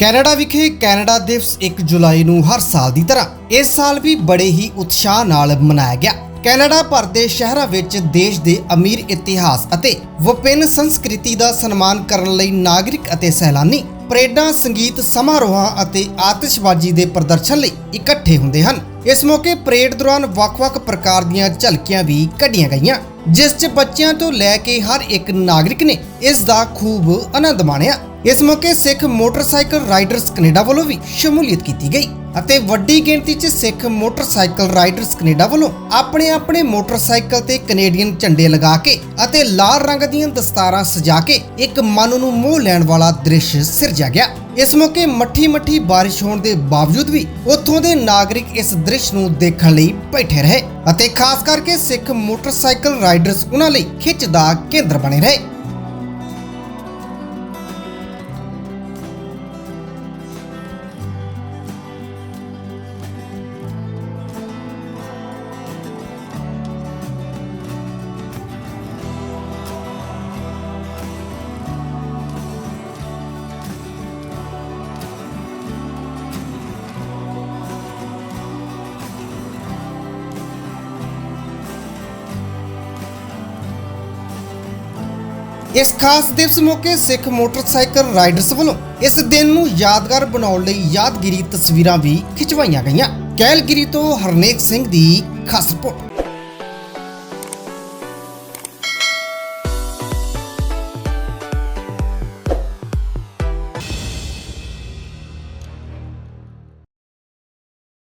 Canada ਵਿਖੇ Canada ਦਿਵਸ 1 ਜੁਲਾਈ ਨੂੰ ਹਰ ਸਾਲ ਦੀ ਤਰ੍ਹਾਂ ਇਸ ਸਾਲ ਵੀ ਬੜੇ ਹੀ ਉਤਸ਼ਾਹ ਨਾਲ ਮਨਾਇਆ ਗਿਆ। ਕੈਨੇਡਾ ਭਰ ਦੇ ਸ਼ਹਿਰਾਂ ਵਿੱਚ ਦੇਸ਼ ਦੇ ਅਮੀਰ ਇਤਿਹਾਸ ਅਤੇ ਵਿਭਿੰਨ ਸੰਸਕ੍ਰਿਤੀ ਦਾ ਸਨਮਾਨ ਕਰਨ ਲਈ ਨਾਗਰਿਕ ਅਤੇ ਸੈਲਾਨੀ ਪਰੇਡਾਂ, ਸੰਗੀਤ, ਸਮਾਰੋਹਾਂ ਅਤੇ ਆਤਿਸ਼ਬਾਜ਼ੀ ਦੇ ਪ੍ਰਦਰਸ਼ਨ ਲਈ ਇਕੱਠੇ ਹੁੰਦੇ ਹਨ। ਇਸ ਮੌਕੇ ਪਰੇਡ ਦੌਰਾਨ ਵੱਖ-ਵੱਖ ਪ੍ਰਕਾਰ ਦੀਆਂ ਝਲਕੀਆਂ ਵੀ ਕੱਢੀਆਂ ਗਈਆਂ, ਜਿਸ 'ਚ ਬੱਚਿਆਂ ਤੋਂ ਲੈ ਕੇ ਹਰ ਇੱਕ ਨਾਗਰਿਕ ਨੇ ਇਸ ਦਾ ਖੂਬ ਆਨੰਦ ਮਾਣਿਆ। ਇਸ ਮੌਕੇ ਸਿੱਖ ਮੋਟਰਸਾਈਕਲ ਰਾਈਡਰਸ ਕੈਨੇਡਾ ਵੱਲੋਂ ਵੀ ਸ਼ਮੂਲੀਅਤ ਕੀਤੀ ਗਈ। ਅਤੇ ਵੱਡੀ ਗਿਣਤੀ 'ਚ ਸਿੱਖ ਮੋਟਰਸਾਈਕਲ ਰਾਈਡਰਸ ਕੈਨੇਡਾ ਵੱਲੋਂ ਆਪਣੇ ਆਪਣੇ ਮੋਟਰਸਾਈਕਲ ਤੇ ਕੈਨੇਡੀਅਨ ਝੰਡੇ ਲਗਾ ਕੇ ਅਤੇ ਲਾਲ ਰੰਗ ਦੀਆਂ ਦਸਤਾਰਾਂ ਸਜਾ ਕੇ ਇੱਕ ਮਨ ਨੂੰ ਮੋਹ ਲੈਣ ਵਾਲਾ ਦ੍ਰਿਸ਼ ਸਿਰਜਿਆ ਗਿਆ। ਇਸ ਮੌਕੇ ਮੱਠੀ ਮੱਠੀ ਬਾਰਿਸ਼ ਹੋਣ ਦੇ ਬਾਵਜੂਦ ਵੀ ਉੱਥੋਂ ਦੇ ਨਾਗਰਿਕ ਇਸ ਦ੍ਰਿਸ਼ ਨੂੰ ਦੇਖਣ ਲਈ ਬੈਠੇ ਰਹੇ ਅਤੇ ਖਾਸ ਕਰਕੇ ਸਿੱਖ ਮੋਟਰਸਾਈਕਲ ਰਾਈਡਰਸ ਉਹਨਾਂ ਲਈ ਖਿੱਚ ਦਾ ਕੇਂਦਰ ਬਣੇ ਰਹੇ। ਇਸ ਖਾਸ ਦਿਵਸ ਮੌਕੇ ਸਿੱਖ ਮੋਟਰਸਾਈਕਲ ਰਾਈਡਰਸ ਵੱਲੋਂ ਇਸ ਦਿਨ ਨੂੰ ਯਾਦਗਾਰ ਬਣਾਉਣ ਲਈ ਯਾਦਗਿਰੀ ਤਸਵੀਰਾਂ ਵੀ ਖਿਚਵਾਈਆਂ ਗਈਆਂ। ਕੈਲਗਿਰੀ ਤੋਂ ਹਰਨੇਕ ਸਿੰਘ ਦੀ ਖਾਸ ਰਿਪੋਰਟ।